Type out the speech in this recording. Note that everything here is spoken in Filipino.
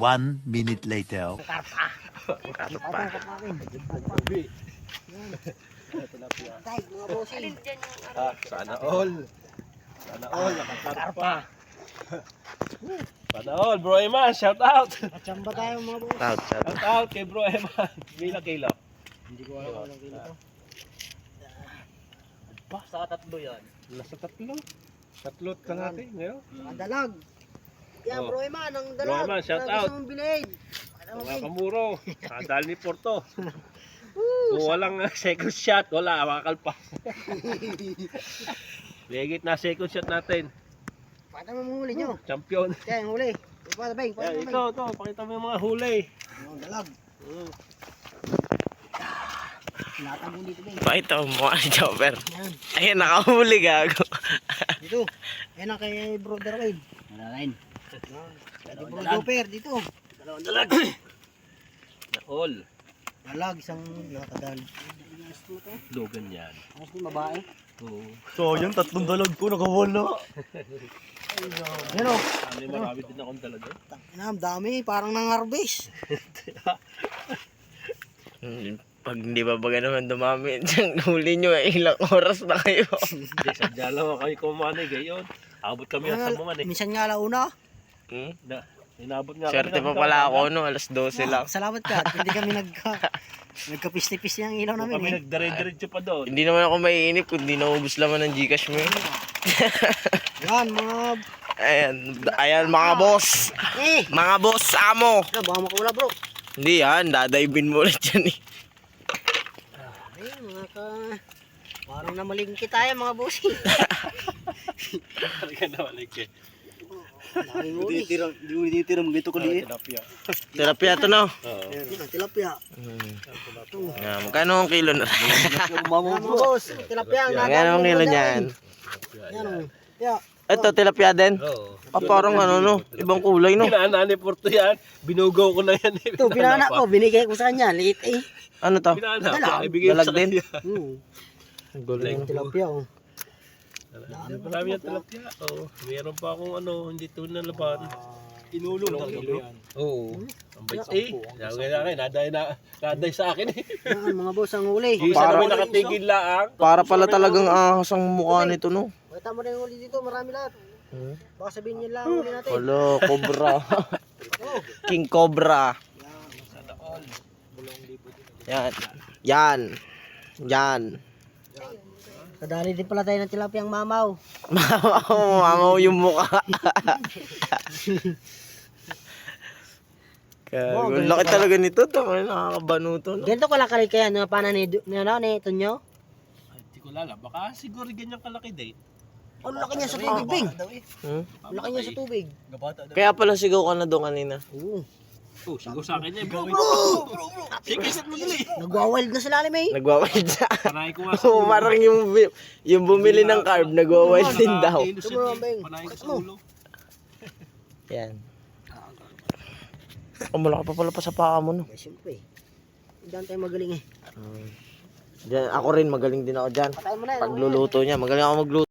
One minute later. Ah, sana all. Sana all, nakakarpa. Sana all, bro Eman, shout out. Katsamba tayo mga boss. Out, out. Shout out kay bro Eman. Bilang kilo. Hindi ko alam kung kilo to. Ba, sa tatlo yan. Nasa tatlo. Tatlot ka natin ngayon. Mga dalag. Yan, Oh. bro Eman, ang Bro dalag. Eman, shout out. Gusto mong mo, Mga kamuro. Kadal ni Porto. Kung walang uh, second shot, wala, makakalpa. Legit na second shot natin. Paano mo huli nyo? Champion. Kaya, yung huli. Yan, Paano, Beng? ito, ito, pakita mo yung mga huli. Ang dalag. Mm. Tinatago dito. Pakita mo mukha ni Chopper. Yan. Ayun, nakahuli gago. Dito. Yan ang kay Brother Wade. Wala rin. Kay Bro Doper, dito. Dalawang dalag. Na all. Dalag, isang nakadal. Logan yan. Tapos yung babae. Oo. So, yung tatlong dalag ko nakawala. Yan o. Marami, marami din akong dalaga. Ang dami, parang nang-harvest. Hmm, Pag hindi ba baga naman dumami, diyang huli nyo, eh, ilang oras na kayo. Hindi, sadya lang ako kayo kumanay gayon. Abot kami samungan eh. Minsan nga launa. Hmm? Na, inabot nga Swerte pa pala ako, no? Alas 12 lang. Salamat ka. Hindi kami nagka nagkapis-tipis ng ilaw namin kami eh. nagdare-diretso pa doon. Hindi naman ako maiinip kung di naubos laman ng Gcash mo. eh. Yan, mga... Ayan, ayan mga boss. Eh! Mga boss, amo. Wala, baka makula bro. Hindi yan, dadaybin mo ulit yan eh. Ay, mga ka... Parang namalingki tayo mga bossing. Talaga na balik eh. Mo titira mo ganito Ah, tilapia. Tilapia to no? Oo. Tilapia. Hmm. Nga, magkano ang kilo na? Boss. Tilapia. ang Magkano ang kilo niyan? Yan o. Yeah. Ito, tilapia din? Oo. Ah, parang ano no? Ibang kulay no? Pinana ni Porto yan. Binugaw ko na yan eh. Ito, pinana ko. Binigay ko sa kanya. Liit eh. Ano to? Pinana ko. Ibigay ko sa kanya. Hmm. Galing. Tilapia oh. Marami yung tilapia. Oo. Meron pa akong ano, hindi ito nalaban. Inulong na yan. Oo. Ang bait eh. Sabi na akin, naday, na, naday sa akin eh. Yan, mga boss ang huli. Yung isa Parang- naman nakatigil laang. Para pala talagang ahas ang mukha nito no? Kita mo na yung huli dito. Marami lahat. Hmm? Baka sabihin niyo lang ang huli natin. Wala, cobra. King Cobra. Yan. Yan. Yan. Kadali din pala tayo ng tilapia ang mamaw. Mamaw, mamaw yung mukha. Gago. Laki talaga nito. Tama nakakabanuto. No? Ganito pala kali kaya no paano ni ni ano ni Tonyo? Ay, Hindi ko lala. Baka siguro ganyan kalaki date. Ang laki niya sa tubig, Bing. Hmm? Ang laki niya sa tubig. Kaya pala sigaw ka na doon kanina. Oo. Oh, siguro sa akin yan. Bro, Sige, set mo dali. Nagwa-wild na sa lalim eh. Nagwawild siya. Panahin ko nga sa Oo, parang yung, bi- yung bumili ng carb, nagwawild din daw. Tumulong. Beng. Panahin ko sa ulo. Yan. Oh, malaki pa pala pa sa paa mo, no? Eh, Siyempre. Diyan tayo magaling eh. Hmm. Diyan, ako rin, magaling din ako dyan. Patayin mo na. Pagluluto niya, magaling ako magluto.